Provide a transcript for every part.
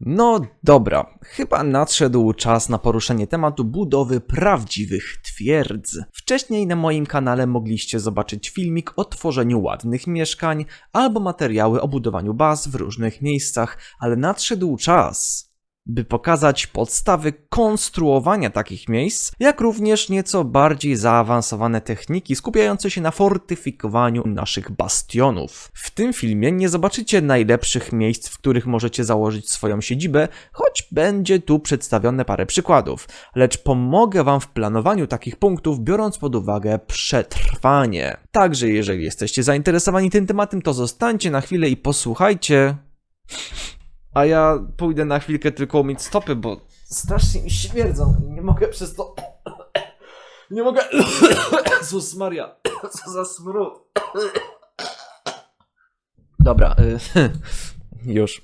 No dobra, chyba nadszedł czas na poruszenie tematu budowy prawdziwych twierdz. Wcześniej na moim kanale mogliście zobaczyć filmik o tworzeniu ładnych mieszkań albo materiały o budowaniu baz w różnych miejscach, ale nadszedł czas, by pokazać podstawy konstruowania takich miejsc, jak również nieco bardziej zaawansowane techniki skupiające się na fortyfikowaniu naszych bastionów. W tym filmie nie zobaczycie najlepszych miejsc, w których możecie założyć swoją siedzibę, choć będzie tu przedstawione parę przykładów, lecz pomogę Wam w planowaniu takich punktów, biorąc pod uwagę przetrwanie. Także jeżeli jesteście zainteresowani tym tematem, to zostańcie na chwilę i posłuchajcie a ja pójdę na chwilkę tylko umyć stopy, bo strasznie mi śmierdzą nie mogę przez to... Nie mogę... Jezus Maria, co za smród. Dobra, y, już.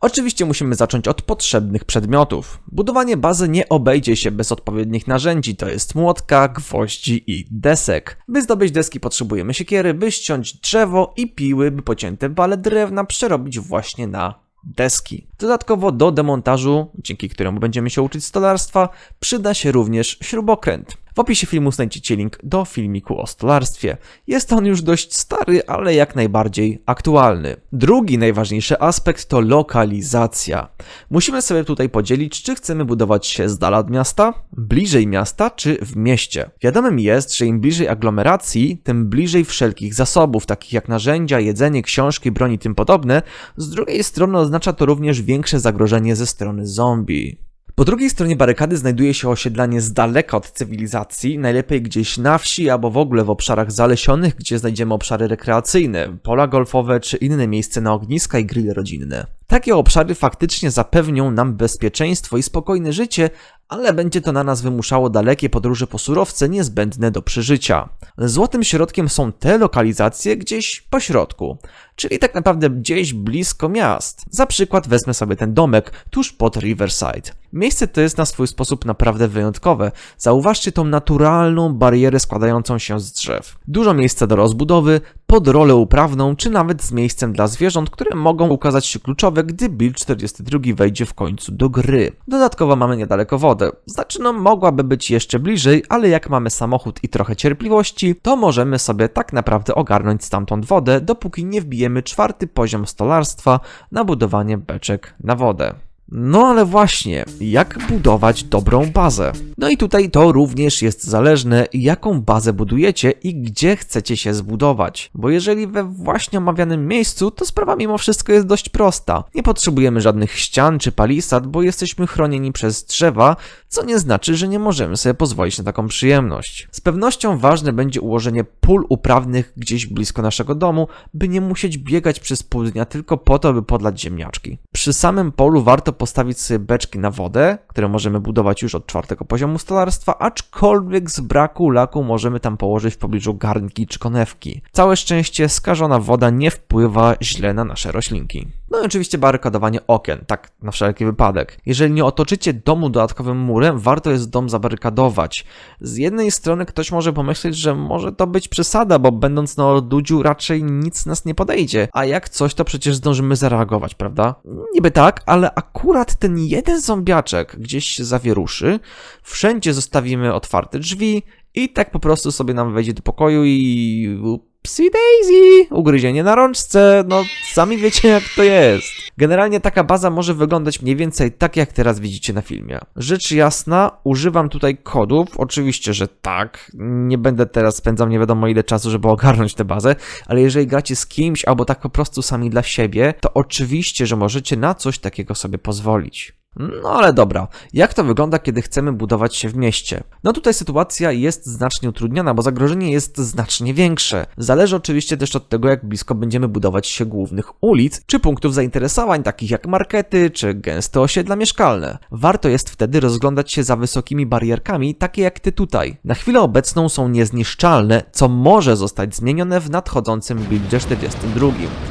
Oczywiście musimy zacząć od potrzebnych przedmiotów. Budowanie bazy nie obejdzie się bez odpowiednich narzędzi, to jest młotka, gwoździ i desek. By zdobyć deski potrzebujemy siekiery, by ściąć drzewo i piły, by pocięte bale drewna przerobić właśnie na deski. Dodatkowo do demontażu, dzięki któremu będziemy się uczyć stolarstwa, przyda się również śrubokręt. W opisie filmu znajdziecie link do filmiku o stolarstwie. Jest on już dość stary, ale jak najbardziej aktualny. Drugi najważniejszy aspekt to lokalizacja. Musimy sobie tutaj podzielić, czy chcemy budować się z dala od miasta, bliżej miasta, czy w mieście. Wiadomym jest, że im bliżej aglomeracji, tym bliżej wszelkich zasobów, takich jak narzędzia, jedzenie, książki, broń i tym podobne. Z drugiej strony oznacza to również większe zagrożenie ze strony zombie. Po drugiej stronie barykady znajduje się osiedlanie z daleka od cywilizacji, najlepiej gdzieś na wsi albo w ogóle w obszarach zalesionych, gdzie znajdziemy obszary rekreacyjne, pola golfowe czy inne miejsce na ogniska i grille rodzinne. Takie obszary faktycznie zapewnią nam bezpieczeństwo i spokojne życie, ale będzie to na nas wymuszało dalekie podróże po surowce niezbędne do przeżycia. Złotym środkiem są te lokalizacje gdzieś po środku, czyli tak naprawdę gdzieś blisko miast. Za przykład wezmę sobie ten domek tuż pod Riverside. Miejsce to jest na swój sposób naprawdę wyjątkowe. Zauważcie tą naturalną barierę składającą się z drzew. Dużo miejsca do rozbudowy, pod rolę uprawną, czy nawet z miejscem dla zwierząt, które mogą ukazać się kluczowe, gdy Build 42 wejdzie w końcu do gry. Dodatkowo mamy niedaleko wodę. Znaczy, no mogłaby być jeszcze bliżej, ale jak mamy samochód i trochę cierpliwości, to możemy sobie tak naprawdę ogarnąć stamtąd wodę, dopóki nie wbijemy czwarty poziom stolarstwa na budowanie beczek na wodę. No ale właśnie, jak budować dobrą bazę? No i tutaj to również jest zależne, jaką bazę budujecie i gdzie chcecie się zbudować. Bo jeżeli we właśnie omawianym miejscu, to sprawa mimo wszystko jest dość prosta. Nie potrzebujemy żadnych ścian czy palisad, bo jesteśmy chronieni przez drzewa, co nie znaczy, że nie możemy sobie pozwolić na taką przyjemność. Z pewnością ważne będzie ułożenie pól uprawnych gdzieś blisko naszego domu, by nie musieć biegać przez pół dnia tylko po to, by podlać ziemniaczki. Przy samym polu warto postawić sobie beczki na wodę, które możemy budować już od czwartego poziomu stolarstwa, aczkolwiek z braku laku możemy tam położyć w pobliżu garnki czy konewki. Całe szczęście skażona woda nie wpływa źle na nasze roślinki. No i oczywiście barykadowanie okien, tak na wszelki wypadek. Jeżeli nie otoczycie domu dodatkowym murem, warto jest dom zabarykadować. Z jednej strony ktoś może pomyśleć, że może to być przesada, bo będąc na odludziu raczej nic nas nie podejdzie, a jak coś to przecież zdążymy zareagować, prawda? Niby tak, ale akurat ten jeden zombiaczek gdzieś się zawieruszy, wszędzie zostawimy otwarte drzwi i tak po prostu sobie nam wejdzie do pokoju i Upsi daisy, ugryzienie na rączce, no sami wiecie jak to jest. Generalnie taka baza może wyglądać mniej więcej tak jak teraz widzicie na filmie. Rzecz jasna, używam tutaj kodów, oczywiście, że tak, nie będę teraz spędzał nie wiadomo ile czasu, żeby ogarnąć tę bazę, ale jeżeli gracie z kimś albo tak po prostu sami dla siebie, to oczywiście, że możecie na coś takiego sobie pozwolić. No ale dobra, jak to wygląda, kiedy chcemy budować się w mieście? No tutaj sytuacja jest znacznie utrudniona, bo zagrożenie jest znacznie większe. Zależy oczywiście też od tego, jak blisko będziemy budować się głównych ulic, czy punktów zainteresowań, takich jak markety, czy gęste osiedla mieszkalne. Warto jest wtedy rozglądać się za wysokimi barierkami, takie jak ty tutaj. Na chwilę obecną są niezniszczalne, co może zostać zmienione w nadchodzącym buildzie 42.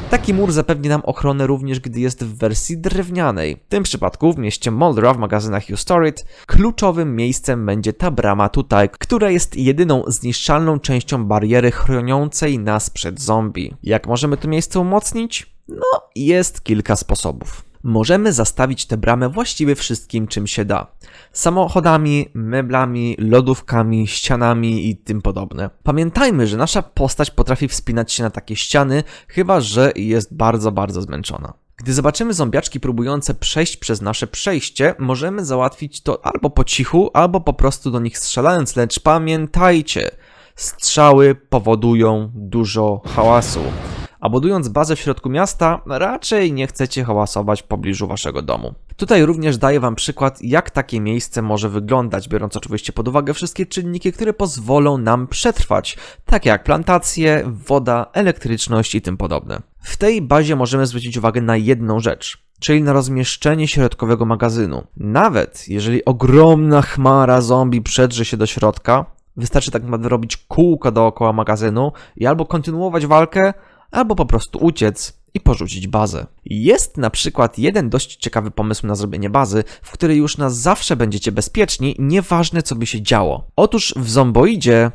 Taki mur zapewni nam ochronę również, gdy jest w wersji drewnianej. W tym przypadku w mieście Moldra w magazynach Ustorit kluczowym miejscem będzie ta brama tutaj, która jest jedyną zniszczalną częścią bariery chroniącej nas przed zombie. Jak możemy to miejsce umocnić? No, jest kilka sposobów. Możemy zastawić tę bramę właściwie wszystkim, czym się da. Samochodami, meblami, lodówkami, ścianami i tym podobne. Pamiętajmy, że nasza postać potrafi wspinać się na takie ściany, chyba że jest bardzo, bardzo zmęczona. Gdy zobaczymy zombiaczki próbujące przejść przez nasze przejście, możemy załatwić to albo po cichu, albo po prostu do nich strzelając, lecz pamiętajcie, strzały powodują dużo hałasu. A budując bazę w środku miasta, raczej nie chcecie hałasować w pobliżu waszego domu. Tutaj również daję wam przykład, jak takie miejsce może wyglądać, biorąc oczywiście pod uwagę wszystkie czynniki, które pozwolą nam przetrwać, takie jak plantacje, woda, elektryczność i tym podobne. W tej bazie możemy zwrócić uwagę na jedną rzecz, czyli na rozmieszczenie środkowego magazynu. Nawet jeżeli ogromna chmara zombie przedrze się do środka, wystarczy tak naprawdę robić kółko dookoła magazynu i albo kontynuować walkę, albo po prostu uciec i porzucić bazę. Jest na przykład jeden dość ciekawy pomysł na zrobienie bazy, w której już na zawsze będziecie bezpieczni, nieważne co by się działo. Otóż w zomboidzie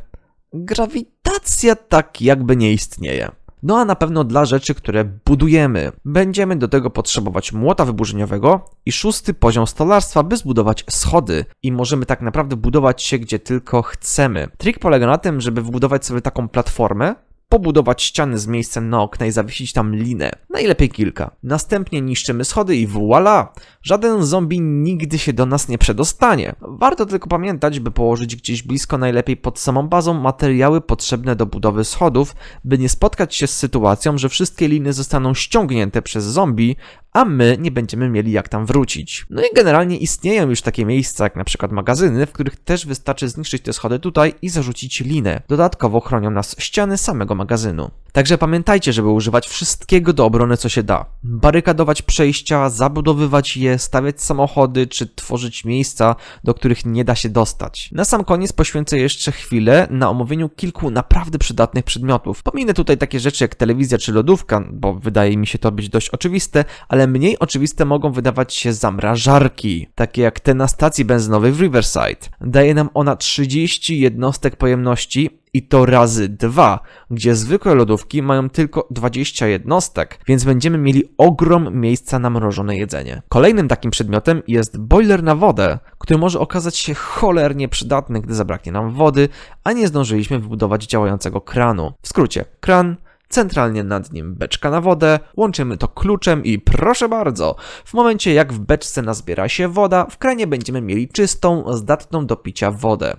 grawitacja tak jakby nie istnieje. No a na pewno dla rzeczy, które budujemy. Będziemy do tego potrzebować młota wyburzeniowego i szósty poziom stolarstwa, by zbudować schody. I możemy tak naprawdę budować się gdzie tylko chcemy. Trik polega na tym, żeby wbudować sobie taką platformę, pobudować ściany z miejscem na okna i zawiesić tam linę. Najlepiej kilka. Następnie niszczymy schody i voila! Żaden zombie nigdy się do nas nie przedostanie. Warto tylko pamiętać, by położyć gdzieś blisko, najlepiej pod samą bazą, materiały potrzebne do budowy schodów, by nie spotkać się z sytuacją, że wszystkie liny zostaną ściągnięte przez zombie, a my nie będziemy mieli jak tam wrócić. No i generalnie istnieją już takie miejsca, jak na przykład magazyny, w których też wystarczy zniszczyć te schody tutaj i zarzucić linę. Dodatkowo chronią nas ściany samego magazynu. Także pamiętajcie, żeby używać wszystkiego do obrony, co się da. Barykadować przejścia, zabudowywać je, stawiać samochody, czy tworzyć miejsca, do których nie da się dostać. Na sam koniec poświęcę jeszcze chwilę na omówieniu kilku naprawdę przydatnych przedmiotów. Pominę tutaj takie rzeczy jak telewizja czy lodówka, bo wydaje mi się to być dość oczywiste, ale mniej oczywiste mogą wydawać się zamrażarki, takie jak te na stacji benzynowej w Riverside. Daje nam ona 30 jednostek pojemności i to razy dwa, gdzie zwykłe lodówki mają tylko 20 jednostek, więc będziemy mieli ogrom miejsca na mrożone jedzenie. Kolejnym takim przedmiotem jest boiler na wodę, który może okazać się cholernie przydatny, gdy zabraknie nam wody, a nie zdążyliśmy wybudować działającego kranu. W skrócie, kran centralnie nad nim beczka na wodę, łączymy to kluczem i proszę bardzo, w momencie jak w beczce nazbiera się woda, w kranie będziemy mieli czystą, zdatną do picia wodę.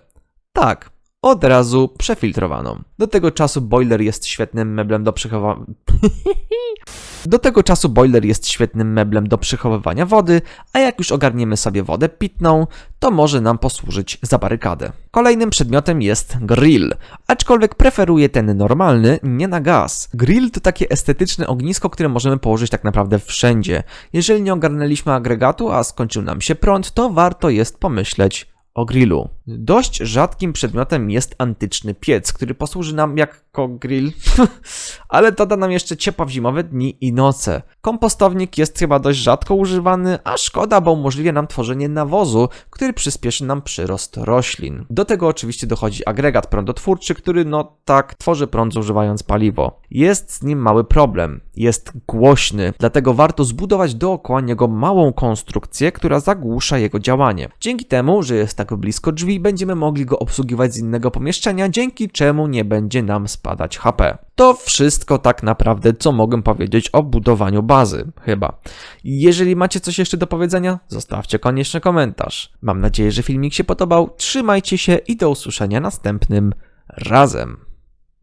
Tak, od razu przefiltrowaną. Do tego czasu boiler jest świetnym meblem do przechowywania. do tego czasu boiler jest świetnym meblem do przechowywania wody, a jak już ogarniemy sobie wodę pitną, to może nam posłużyć za barykadę. Kolejnym przedmiotem jest grill, aczkolwiek preferuję ten normalny, nie na gaz. Grill to takie estetyczne ognisko, które możemy położyć tak naprawdę wszędzie. Jeżeli nie ogarnęliśmy agregatu, a skończył nam się prąd, to warto jest pomyśleć o grillu. Dość rzadkim przedmiotem jest antyczny piec, który posłuży nam jako grill, ale doda nam jeszcze ciepła w zimowe dni i noce. Kompostownik jest chyba dość rzadko używany, a szkoda, bo umożliwia nam tworzenie nawozu, który przyspieszy nam przyrost roślin. Do tego oczywiście dochodzi agregat prądotwórczy, który no tak tworzy prąd zużywając paliwo. Jest z nim mały problem. Jest głośny, dlatego warto zbudować dookoła niego małą konstrukcję, która zagłusza jego działanie. Dzięki temu, że jest tak blisko drzwi, będziemy mogli go obsługiwać z innego pomieszczenia, dzięki czemu nie będzie nam spadać HP. To wszystko tak naprawdę, co mogę powiedzieć o budowaniu bazy, chyba. Jeżeli macie coś jeszcze do powiedzenia, zostawcie koniecznie komentarz. Mam nadzieję, że filmik się podobał, trzymajcie się i do usłyszenia następnym razem.